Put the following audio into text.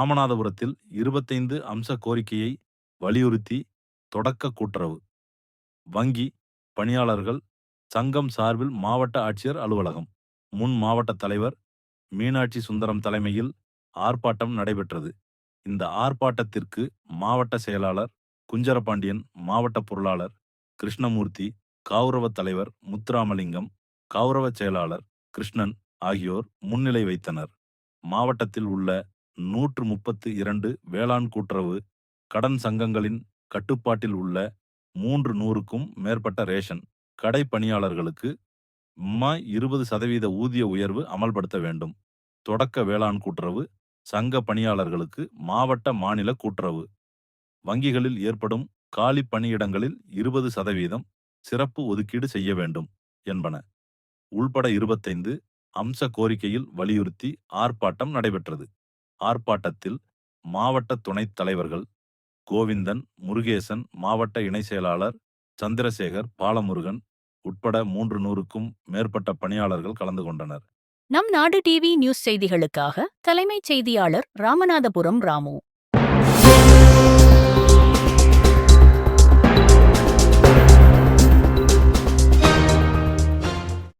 ராமநாதபுரத்தில் இருபத்தைந்து அம்ச கோரிக்கையை வலியுறுத்தி தொடக்க கூட்டுறவு. வங்கி பணியாளர்கள் சங்கம் சார்பில் மாவட்ட ஆட்சியர் அலுவலகம். முன் மாவட்ட தலைவர் மீனாட்சி சுந்தரம் தலைமையில் ஆர்ப்பாட்டம் நடைபெற்றது. இந்த ஆர்ப்பாட்டத்திற்கு மாவட்ட செயலாளர் குஞ்சரபாண்டியன் மாவட்ட பொருளாளர் கிருஷ்ணமூர்த்தி கௌரவ தலைவர் முத்துராமலிங்கம் கௌரவ செயலாளர் கிருஷ்ணன் ஆகியோர் முன்னிலை வைத்தனர். மாவட்டத்தில் உள்ள நூற்று முப்பத்து இரண்டு வேளாண் கூட்டுறவு கடன் சங்கங்களின் கட்டுப்பாட்டில் உள்ள மூன்று நூறுக்கும் மேற்பட்ட ரேஷன் கடை பணியாளர்களுக்கு இருபது சதவீத ஊதிய உயர்வு அமல்படுத்த வேண்டும். தொடக்க வேளாண் கூட்டுறவு சங்க பணியாளர்களுக்கு மாவட்ட மாநில கூட்டுறவு வங்கிகளில் ஏற்படும் காலி பணியிடங்களில் இருபது சதவீதம் சிறப்பு ஒதுக்கீடு செய்ய வேண்டும் என்பன. உள்பட இருபத்தைந்து அம்ச கோரிக்கையில் வலியுறுத்தி ஆர்ப்பாட்டம் நடைபெற்றது. ஆர்ப்பாட்டத்தில் மாவட்ட துணைத் தலைவர்கள் கோவிந்தன் முருகேசன் மாவட்ட இணை செயலாளர் சந்திரசேகர் பாலமுருகன் உட்பட மூன்று நூறுக்கும் மேற்பட்ட பணியாளர்கள் கலந்து கொண்டனர். நம் நாடு டிவி நியூஸ் செய்திகளுக்காக தலைமைச் செய்தியாளர் ராமநாதபுரம் ராமு.